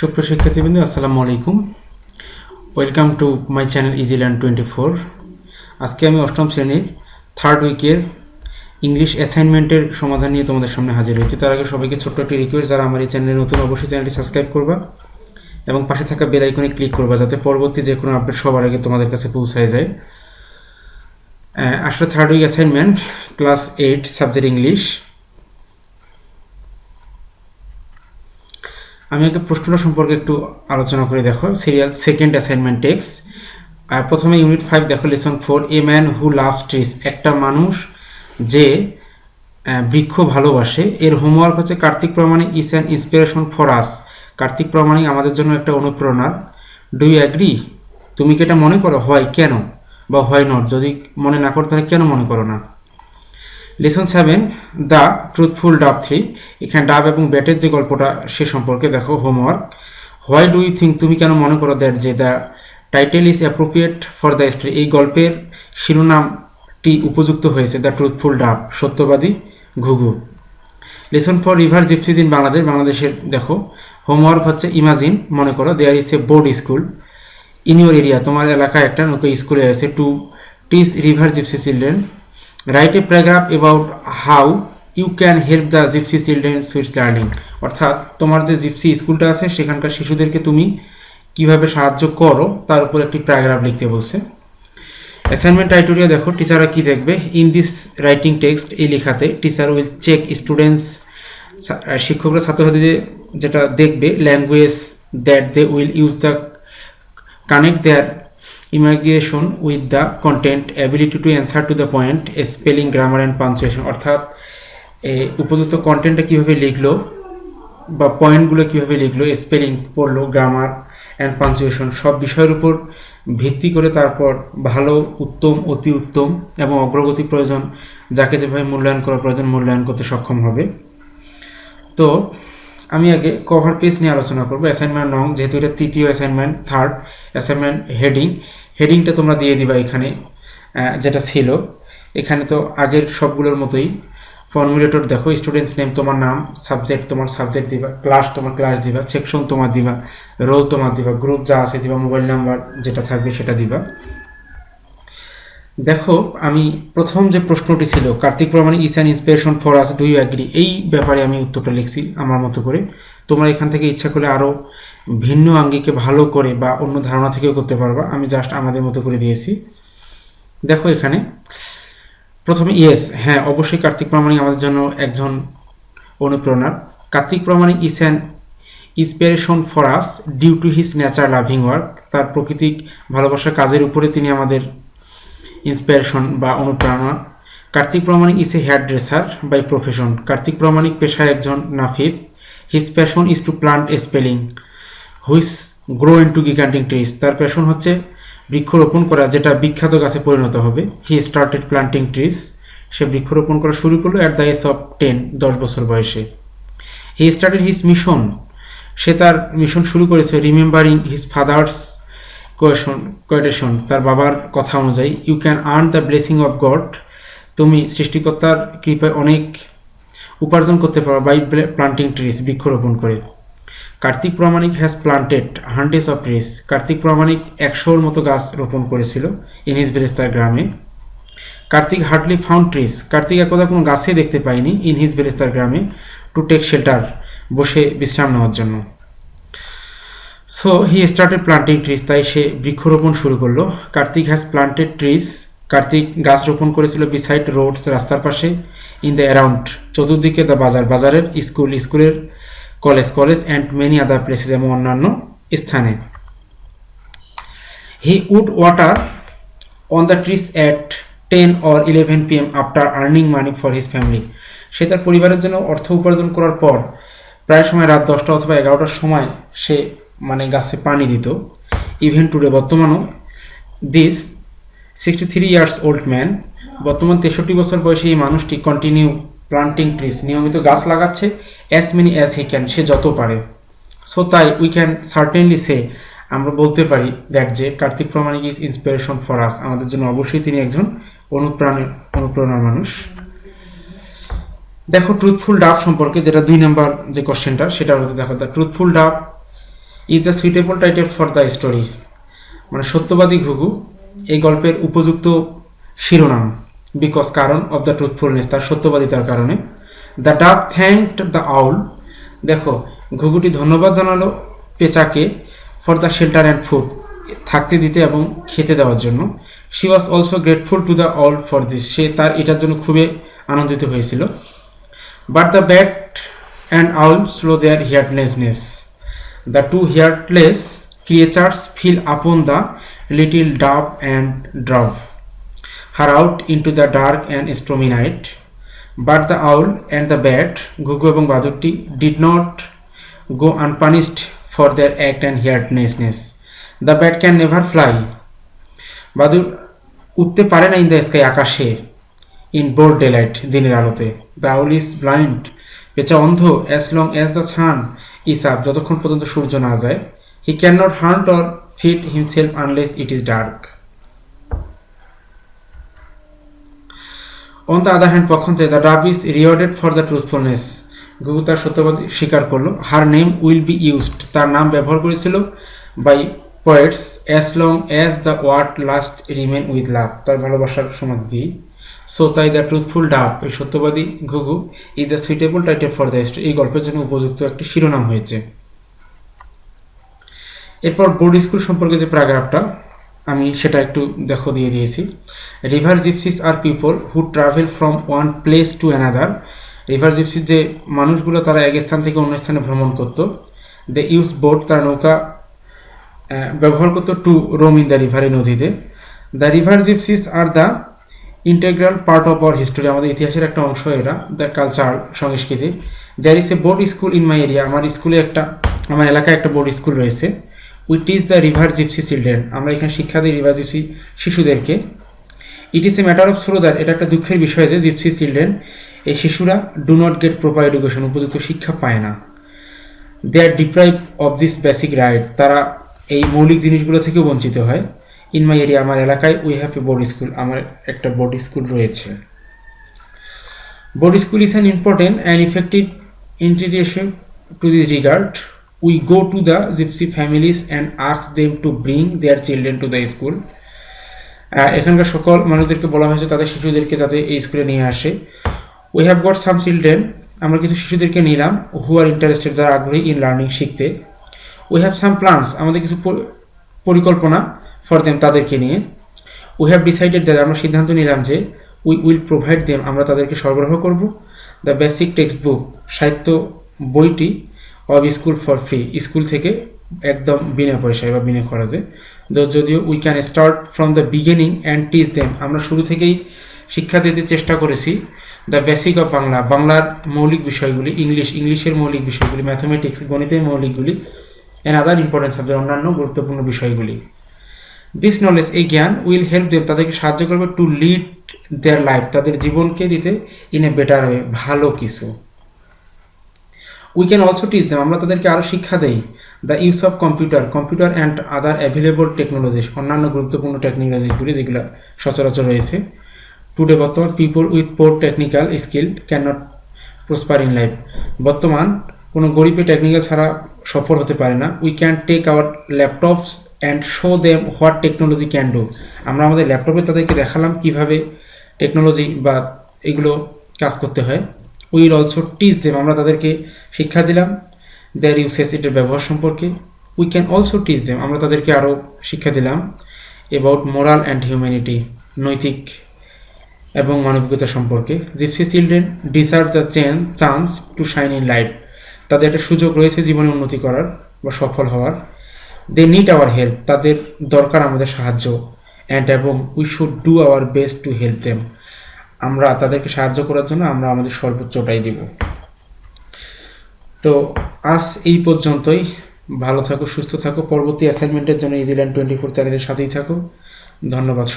সুপ্রিয় শিক্ষার্থীবৃন্দ, আসসালামু আলাইকুম। Welcome to my channel easy Easyland twenty four আজকে আমি অষ্টম শ্রেণির থার্ড উইকের ইংলিশ অ্যাসাইনমেন্টের সমাধান নিয়ে তোমাদের সামনে হাজির হয়েছি। তার আগে সবাইকে ছোট্ট একটি রিকোয়েস্ট যারা আমার এই চ্যানেলে নতুন, অবশ্যই চ্যানেলটি সাবস্ক্রাইব করবা এবং পাশে থাকা বেল আইকনে ক্লিক করবা, যাতে পরবর্তী যে কোনো আপডেট সবার আগে তোমাদের কাছে পৌঁছায় যায়। আসলে third week assignment class eight subject English আমি আগে প্রশ্নটা সম্পর্কে একটু আলোচনা করে দেখো। সিরিয়াল সেকেন্ড অ্যাসাইনমেন্ট টেক্স আর প্রথমে ইউনিট ফাইভ দেখো lesson four a man who loves trees একটা মানুষ যে বৃক্ষ ভালোবাসে। এর হোমওয়ার্ক হচ্ছে Kartik Pramanik is an inspiration for us Kartik Pramanik আমাদের জন্য একটা অনুপ্রেরণার ডু ইউ অ্যাগ্রি তুমি কি এটা মনে করো? হয় কেন? বা হয় নট যদি মনে না করো, তাহলে কেন মনে করো না? Lesson seven the truthful dove three এখানে ডাব এবং ব্যাটের যে গল্পটা, সে সম্পর্কে দেখো homework why do you think তুমি কেন মনে করো দ্যাট যে the title is appropriate for the story এই গল্পের শিরোনামটি উপযুক্ত হয়েছে দ্য ট্রুথফুল ডাব সত্যবাদী ঘুঘু। Lesson four river gypsies in Bangladesh বাংলাদেশের দেখো হোমওয়ার্ক হচ্ছে ইমাজিন মনে করো there is a board school in your area তোমার এলাকায় একটা নৌকা স্কুলে আছে to teach river gypsy children write a paragraph about how you can help the gypsy children sweets learning অর্থাৎ তোমার যে জিপসি স্কুলটা আছে, সেখানকার শিশুদেরকে তুমি কীভাবে সাহায্য করো, তার উপর একটি প্যারাগ্রাফ লিখতে বলছে। অ্যাসাইনমেন্ট টাইটোরিয়া দেখো টিচাররা কি দেখবে? ইন দিস রাইটিং টেক্সট এই লেখাতে টিচার উইল চেক স্টুডেন্টস শিক্ষকরা, ছাত্রছাত্রীদের যেটা দেখবে language that they will use the connect their imagination with the content ability to answer to the point spelling grammar and punctuation অর্থাৎ উপযুক্ত কন্টেন্টটা কীভাবে লিখলো বা পয়েন্টগুলো কীভাবে লিখলো স্পেলিং পড়ল গ্রামার অ্যান্ড পাঞ্চুয়েশন সব বিষয়ের উপর ভিত্তি করে তারপর ভালো, উত্তম, অতি উত্তম এবং অগ্রগতি প্রয়োজন, যাকে যেভাবে মূল্যায়ন করা প্রয়োজন, মূল্যায়ন করতে সক্ষম হবে। তো আমি আগে কভার পেজ নিয়ে আলোচনা করব। অ্যাসাইনমেন্ট নং যেহেতু এটা তৃতীয় অ্যাসাইনমেন্ট থার্ড অ্যাসাইনমেন্ট হেডিং হেডিংটা তোমরা দিয়ে দিবা এখানে যেটা ছিল। এখানে তো আগের সবগুলোর মতোই। ফর্মুলেটর দেখো স্টুডেন্টস নেম তোমার নাম সাবজেক্ট তোমার সাবজেক্ট দিবা ক্লাস তোমার ক্লাস দিবা সেকশন তোমার দিবা রোল তোমার দিবা গ্রুপ যা আছে দিবা মোবাইল নাম্বার যেটা থাকবে সেটা দিবা। দেখো, আমি প্রথম যে প্রশ্নটি ছিল, Kartik Pramanik is an inspiration for us do you agree এই ব্যাপারে আমি উত্তরটা লিখছি আমার মতো করে। তোমরা এখান থেকে ইচ্ছা করলে আরও ভিন্ন আঙ্গিকে ভালো করে বা অন্য ধারণা থেকেও করতে পারবা। আমি জাস্ট আমাদের মতো করে দিয়েছি। দেখো এখানে, প্রথমে ইয়েস হ্যাঁ অবশ্যই কার্তিক প্রামাণিক আমাদের জন্য একজন অনুপ্রেরণার। Kartik Pramanik is an inspiration for us due to his nature loving work তার প্রকৃতিক ভালোবাসার কাজের উপরে তিনি আমাদের ইন্সপিরেশন বা অনুপ্রেরণা। Kartik Pramanik is a hairdresser by profession. Kartik Pramanik পেশায় একজন Nafid his passion is to plant a sapling. Which grow into gigantic trees. তার প্যাশন হচ্ছে বৃক্ষরোপণ করা, যেটা বিখ্যাত গাছে পরিণত হবে। He started planting trees. সে বৃক্ষরোপণ করা শুরু করল at the age of ten, দশ বছর বয়সে। He started his mission. সে তার মিশন শুরু করেছে remembering his father's quotation, quotation, তার বাবার কথা অনুযায়ী you can earn the blessing of God তুমি সৃষ্টিকর্তার কৃপায় অনেক উপার্জন করতে পারো বাই প্লান্টিং ট্রিজ বৃক্ষরোপণ করে। Kartik Pramanik has planted hundreds of trees Kartik Pramanik একশোর মতো গাছ রোপণ করেছিল ইন হিজ বেরেস্তার গ্রামে। Kartik hardly found trees Kartik একদা কোনো গাছে দেখতে পায়নি ইন হিজ বেরেস্তার গ্রামে টু টেক শেল্টার বসে বিশ্রাম নেওয়ার জন্য। So he started planting trees তাই সে বৃক্ষরোপণ শুরু করল। Kartik has planted trees Kartik গাছ রোপণ করেছিল বিসাইড রোডস রাস্তার পাশে ইন দ্য অ্যারাউন্ড চতুর্দিকে দ্য বাজার, বাজারের স্কুল স্কুলের college college and many other places এবং অন্যান্য স্থানে। He would water on the trees at ten or eleven P M after earning money for his family সে তার পরিবারের জন্য অর্থ উপার্জন করার পর, প্রায় সময় রাত দশটা অথবা এগারোটার সময় সে মানে গাছে পানি দিত। Even today বর্তমানও this sixty three years old man বর্তমান তেষট্টি বছর বয়সী এই মানুষটি কন্টিনিউ প্লান্টিং ট্রিজ নিয়মিত গাছ লাগাচ্ছে as many as he can সে যত পারে। সো তাই উই ক্যান সার্টেনলি সে আমরা বলতে পারি দ্যাট যে Kartik Pramanik is inspiration for us আমাদের জন্য অবশ্যই তিনি একজন অনুপ্রাণের অনুপ্রেরণার মানুষ। দেখো ট্রুথফুল ডাব সম্পর্কে যেটা দুই নাম্বার যে কোশ্চেনটা সেটা দেখো the truthful dove is the suitable title for the story মানে সত্যবাদী ঘুঘু, এই গল্পের উপযুক্ত শিরোনাম বিকজ কারণ অব দ্য ট্রুথফুলনেস তার সত্যবাদিতার কারণে। দ্য ডাক থ্যাঙ্কড দ্য আউল দেখো, ঘুঘুটি ধন্যবাদ জানালো পেঁচাকে for the shelter and food থাকতে দিতে এবং খেতে দেওয়ার জন্য। She was also grateful to the owl for this সে তার এটার জন্য খুবই আনন্দিত হয়েছিল। But the bat and owl slow their heartlessness The two heartless creatures fell upon the little dove and drove her out into the dark and stormy night. But the owl and the bat, Gugu এবং বাদুরটি, did not go unpunished for their act and heartlessness. The bat can never fly. বাদুর উঠতে পারে না in the sky আকাশে in bold daylight দিনের আলোতে the owl is blind পেঁচা অন্ধ as long as the sun is up যতক্ষণ পর্যন্ত সূর্য না যায়। He can not hunt or feed himself unless it is dark on the other hand পক্ষান্তে the dove is rewarded for the truthfulness গুগু তার সত্যবাদ স্বীকার করল। Her name will be used তার নাম ব্যবহার করেছিল by poets as long as the world last remain with love তার ভালোবাসার সমাধি। সো তাই দ্য ট্রুথফুল ডাব এই সত্যবাদী ঘুঘু is the suitable title for the history এই গল্পের জন্য উপযুক্ত একটি শিরোনাম হয়েছে। এরপর বোর্ড স্কুল সম্পর্কে যে প্যারাগ্রাফটা আমি সেটা একটু দেখো দিয়ে দিয়েছি। River gypsies are people who travel from one place to another river gypsies যে মানুষগুলো তারা এক স্থান থেকে অন্য স্থানে ভ্রমণ করতো দে ইউজ বোট তার নৌকা ব্যবহার করতো to roam in the river এই নদীতে। The river gypsies are the integral part of our history আমাদের ইতিহাসের একটা অংশ এরা দ্য কালচার সংস্কৃতি। There is a board school in my area আমার স্কুলে একটা, আমার এলাকায় একটা বোর্ড স্কুল রয়েছে। We teach the river gypsy children আমরা এখানে শিক্ষা দিই রিভার জিপসি শিশুদেরকে। It is a matter of that এটা একটা দুঃখের বিষয় যে জিপসি চিলড্রেন এই শিশুরা do not get proper education উপযুক্ত শিক্ষা পায় না। They are deprive of this basic right তারা এই মৌলিক জিনিসগুলো থেকেও বঞ্চিত হয়। ইন মাই এরিয়া আমার এলাকায় we have a board school আমার একটা বোর্ড স্কুল রয়েছে। Board school is an important and effective integration to the regard we go to the gypsy families and আক্স them to bring their children to the school এখানকার সকল মানুষদেরকে বলা হয়েছে, তাদের শিশুদেরকে যাতে এই স্কুলে নিয়ে আসে। We have got some children আমরা কিছু শিশুদেরকে নিলাম হু আর ইন্টারেস্টেড যারা আগ্রহী ইন লার্নিং শিখতে। উই হ্যাভ সাম প্ল্যান্স আমাদের কিছু পরিকল্পনা। ফর দেম তাদেরকে নিয়ে। উই হ্যাভ ডিসাইডেড দ্যাট আমরা সিদ্ধান্ত নিলাম যে উই উইল প্রোভাইড দেম আমরা তাদেরকে সরবরাহ করব। দ্য বেসিক টেক্সট বুক সাহিত্য বইটি of school for free school থেকে একদম বিনা পয়সায় বা বিনা খরচে। যদিও we can start from the beginning and teach them আমরা শুরু থেকেই শিক্ষা দিতে চেষ্টা করেছি। দ্য বেসিক অফ বাংলা, বাংলার মৌলিক বিষয়গুলি ইংলিশ ইংলিশের মৌলিক বিষয়গুলি ম্যাথমেটিক্স গণিতের মৌলিকগুলি অ্যান্ড আদার ইম্পর্টেন্স সাবজেক্ট অন্যান্য গুরুত্বপূর্ণ বিষয়গুলি। দিস নলেজ এই জ্ঞান উইল হেল্প দেম তাদেরকে সাহায্য করবে টু লিড দেয়ার লাইফ তাদের জীবনকে দিতে ইন এ বেটার ওয়ে ভালো কিছু। We can also teach them আমরা তাদেরকে আরও শিক্ষা দেই the use of computer computer and other available technologies অন্যান্য গুরুত্বপূর্ণ টেকনোলজিসগুলি যেগুলো সচরাচর রয়েছে। টুডে বর্তমান people with poor technical skill can not prosper in life বর্তমান কোনো গরিবে টেকনিক্যাল ছাড়া সফল হতে পারে না। We can take our laptops and show them what technology can do আমরা আমাদের ল্যাপটপে তাদেরকে দেখালাম কীভাবে টেকনোলজি বা এগুলো কাজ করতে হয়। উইল অলসো টিচ দেম আমরা তাদেরকে শিক্ষা দিলাম দেয়ার ইউসেস এটার ব্যবহার সম্পর্কে। We can also teach them আমরা তাদেরকে আরও শিক্ষা দিলাম এবাউট মোরাল অ্যান্ড হিউম্যানিটি নৈতিক এবং মানবিকতা সম্পর্কে। Gypsy children deserve the chance chance to shine in life তাদের একটা সুযোগ রয়েছে জীবনে উন্নতি করার বা সফল হওয়ার। দে নিড আওয়ার হেল্প তাদের দরকার আমাদের সাহায্য। অ্যান্ড এবং we should do our best to help them আমরা তাদেরকে সাহায্য করার জন্য আমরা আমাদের সর্বোচ্চটাই দেব। তো আজ এই পর্যন্তই। ভালো থাকো, সুস্থ থাকো। পরবর্তী অ্যাসাইনমেন্টের জন্য ইজিল্যান্ড টোয়েন্টি ফোর চ্যানেলের সাথেই থাকো। ধন্যবাদ।